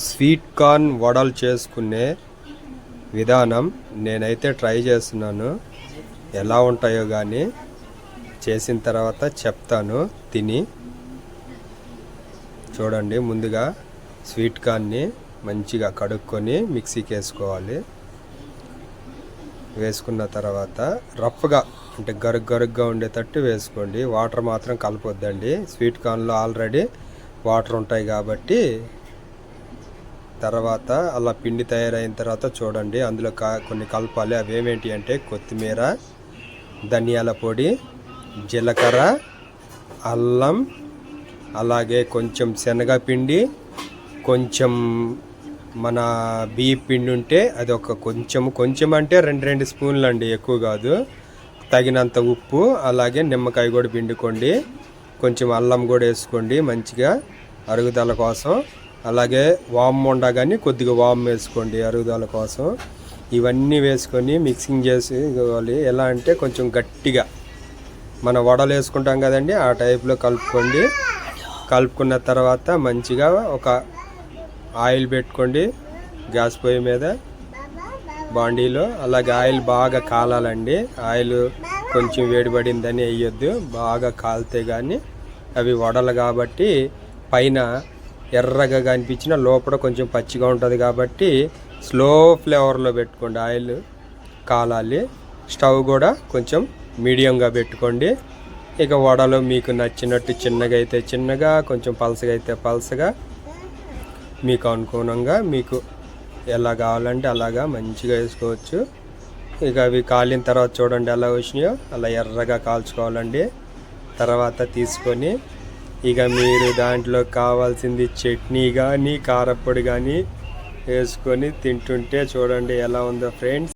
Sweet corn వడలు చేసుకునే విధానం నేనైతే ట్రై చేస్తున్నాను. ఎలా ఉంటాయో కానీ చేసిన తర్వాత చెప్తాను తిని చూడండి. ముందుగా స్వీట్ కార్న్ని మంచిగా కడుక్కొని మిక్సీకి వేసుకోవాలి వేసుకున్న తర్వాత రఫ్గా అంటే గరుగ్ గరుగ్గా ఉండేటట్టు వేసుకోండి. వాటర్ మాత్రం కలపొద్దండి. స్వీట్ కార్న్లో ఆల్రెడీ వాటర్ ఉంటాయి కాబట్టి తర్వాత అలా పిండి తయారైన తర్వాత చూడండి. అందులో కా కొన్ని కలపాలి అవి ఏమేంటి అంటే కొత్తిమీర ధనియాల పొడి జీలకర్ర అల్లం అలాగే కొంచెం శనగపిండి కొంచెం మన బియ్య పిండి ఉంటే అది ఒక కొంచెం కొంచెం అంటే రెండు రెండు స్పూన్లు అండి ఎక్కువ కాదు. తగినంత ఉప్పు అలాగే నిమ్మకాయ కూడా పిండుకోండి. కొంచెం అల్లం కూడా వేసుకోండి మంచిగా. అరుగుదల కోసం అలాగే వామ్ ఉండా కానీ కొద్దిగా వామ్ వేసుకోండి అరుగుదల కోసం. ఇవన్నీ వేసుకొని మిక్సింగ్ చేసుకోవాలి. ఎలా అంటే కొంచెం గట్టిగా. మన వడలు వేసుకుంటాం కదండి ఆ టైప్లో కలుపుకోండి. కలుపుకున్న తర్వాత మంచిగా ఒక ఆయిల్ పెట్టుకోండి గ్యాస్ పొయ్యి మీద బాండీలో. అలాగే ఆయిల్ బాగా కాలాలండి. ఆయిల్ కొంచెం వేడిపడిందని వేయొద్దు. బాగా కాలితే కానీ అవి వడలు కాబట్టి పైన ఎర్రగా కనిపించిన లోపల కొంచెం పచ్చిగా ఉంటుంది కాబట్టి స్లో ఫ్లేవర్లో పెట్టుకోండి ఆయిల్ కాలాలి. స్టవ్ కూడా కొంచెం మీడియంగా పెట్టుకోండి. ఇక వడలు మీకు నచ్చినట్టు చిన్నగా అయితే చిన్నగా కొంచెం పలసగా అయితే పలసగా మీకు అనుగుణంగా మీకు ఎలా కావాలంటే అలాగా మంచిగా వేసుకోవచ్చు. ఇక అవి కాలిన తర్వాత చూడండి ఎలా వచ్చినాయో. అలా ఎర్రగా కాల్చుకోవాలండి. తర్వాత తీసుకొని ఇక మీరు దాంట్లో కావాల్సింది చట్నీ కానీ కారప్పొడి కానీ వేసుకొని తింటుంటే చూడండి ఎలా ఉందో ఫ్రెండ్స్.